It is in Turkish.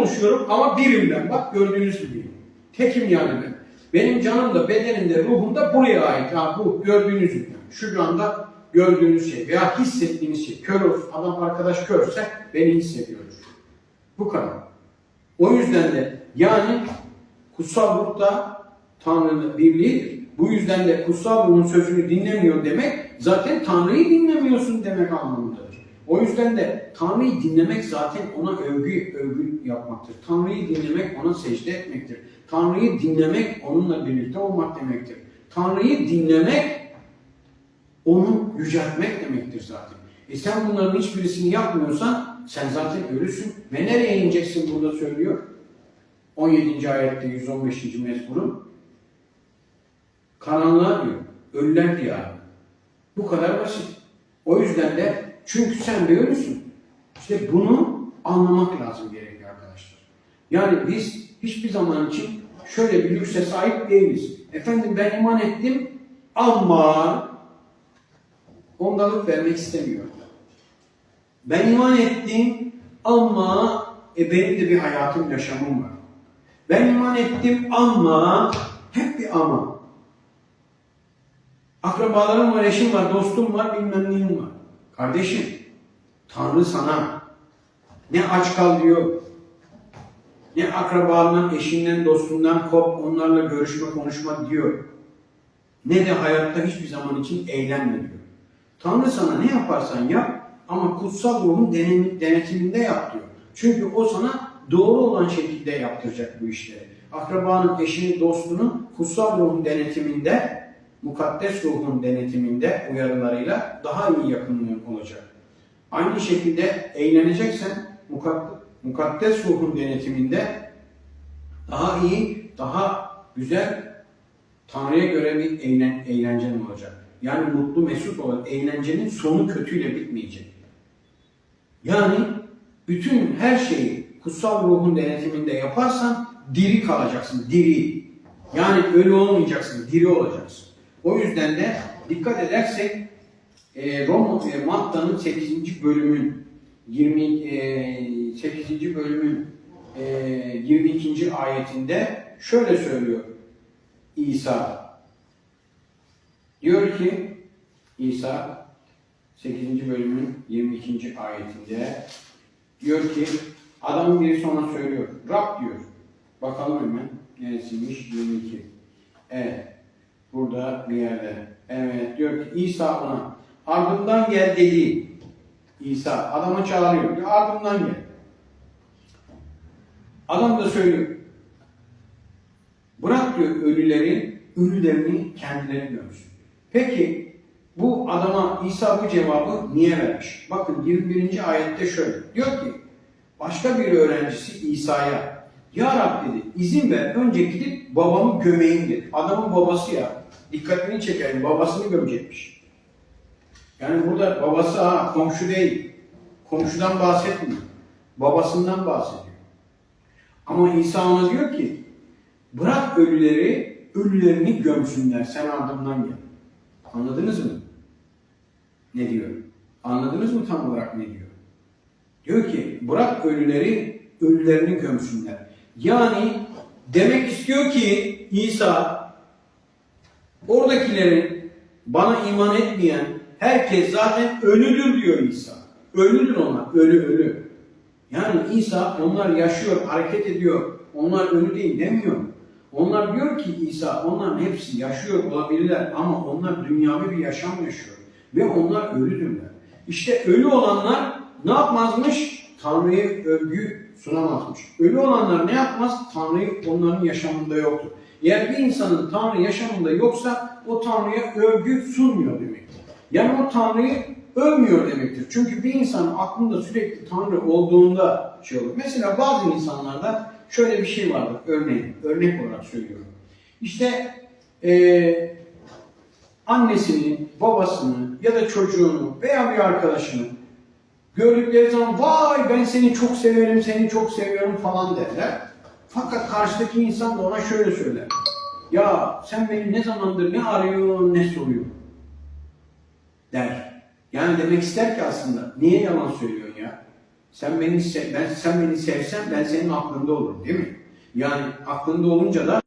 konuşuyorum ama birimden. Bak gördüğünüz gibi. Tekim yani ben. Benim canım da bedenim de ruhum da buraya ait. Ha, bu gördüğünüz gibi. Şu anda gördüğünüz şey veya hissettiğiniz şey. Kör olsun, adam arkadaş körse beni hissediyordur. Bu kadar. O yüzden de yani kutsal ruh da Tanrı'nın birliğidir. Bu yüzden de kutsal ruhun sözünü dinlemiyor demek zaten Tanrı'yı dinlemiyorsun demek anlamındadır. O yüzden de Tanrı'yı dinlemek zaten ona övgü, övgü yapmaktır. Tanrı'yı dinlemek ona secde etmektir. Tanrı'yı dinlemek onunla birlikte olmak demektir. Tanrı'yı dinlemek onu yüceltmek demektir zaten. E sen bunların hiçbirisini yapmıyorsan sen zaten ölüsün. Ve nereye ineceksin burada söylüyor? 17. ayette 115. mezmurun. Karanlığa diyor. Ölüler diyarı. Bu kadar basit. O yüzden de çünkü sen ölüsün. İşte bunu anlamak lazım gerekiyor arkadaşlar. Yani biz hiçbir zaman için şöyle bir lükse sahip değiliz. Efendim ben iman ettim ama ondalık vermek istemiyorum. Ben iman ettim ama e, benim de bir hayatım, yaşamım var. Ben iman ettim ama hep bir ama. Akrabalarım var, eşim var, dostum var, bilmem neyim var. Kardeşim, Tanrı sana ne aç kal diyor, ne akrabalarından, eşinden, dostundan kop, onlarla görüşme, konuşma diyor. Ne de hayatta hiçbir zaman için eğlenme diyor. Tanrı sana ne yaparsan yap ama kutsal ruhun denetiminde yap diyor. Çünkü o sana doğru olan şekilde yaptıracak bu işleri. Akrabanın, eşini, dostunu kutsal ruhun denetiminde, mukaddes ruhun denetiminde uyarılarıyla daha iyi yakınlığın olacak. Aynı şekilde eğleneceksen mukaddes, ruhun denetiminde daha iyi, daha güzel Tanrı'ya göre bir eğlen, eğlencen olacak. Yani mutlu, mesut olan eğlencenin sonu kötüyle bitmeyecek. Yani bütün her şeyi kutsal ruhun denetiminde yaparsan diri kalacaksın, diri. Yani ölü olmayacaksın, diri olacaksın. O yüzden de dikkat edersek e, Roma e, Matta'nın 8. bölümün 28. bölümün e, 22. ayetinde şöyle söylüyor İsa. Diyor ki İsa 8. bölümün 22. ayetinde diyor ki adamın biri sonra söylüyor. Rab diyor. Bakalım hemen neresiymiş 22. Evet. Burada bir yerde. Evet diyor ki İsa ona ardından gel dedi. İsa adamı çağırıyor. Diyor, ardından gel. Adam da söylüyor. Bırak diyor ölüleri, ölülerini kendileri görsün. Peki bu adama İsa bu cevabı niye vermiş? Bakın 21. ayette şöyle. Diyor ki başka bir öğrencisi İsa'ya Ya Rab dedi izin ver önce gidip babamı gömeyim dedi. Adamın babası ya. Dikkatini çekelim babasını gömecekmiş. Yani burada babası ha komşu değil. Komşudan bahsetmiyor. Babasından bahsediyor. Ama İsa ona diyor ki bırak ölüleri ölülerini gömsünler sen ardımdan gel. Anladınız mı? Ne diyor? Anladınız mı tam olarak ne diyor? Diyor ki bırak ölüleri ölülerini gömsünler. Yani demek istiyor ki İsa oradakilerin bana iman etmeyen herkes zaten ölüdür diyor İsa. Ölüdür onlar. Ölü ölü. Yani İsa onlar yaşıyor, hareket ediyor. Onlar ölü değil demiyor. Onlar diyor ki İsa onların hepsi yaşıyor olabilirler ama onlar dünyavi bir yaşam yaşıyor. Ve onlar ölüdürler. İşte ölü olanlar ne yapmazmış? Tanrı'ya övgü sunamazmış. Ölü olanlar ne yapmaz? Tanrı onların yaşamında yoktur. Eğer bir insanın Tanrı yaşamında yoksa o Tanrı'ya övgü sunmuyor demektir. Yani o Tanrı'yı övmüyor demektir. Çünkü bir insanın aklında sürekli Tanrı olduğunda şey olur. Mesela bazı insanlarda şöyle bir şey vardır örneğin. Örnek olarak söylüyorum. İşte eee annesini, babasını ya da çocuğunu veya bir arkadaşını gördükleri zaman vay ben seni çok severim, seni çok seviyorum falan derler. Fakat karşıdaki insan da ona şöyle söyler. Ya sen beni ne zamandır ne arıyor ne soruyor der. Yani demek ister ki aslında niye yalan söylüyorsun ya? Sen beni ben sen beni sevsen ben senin aklında olurum değil mi? Yani aklında olunca da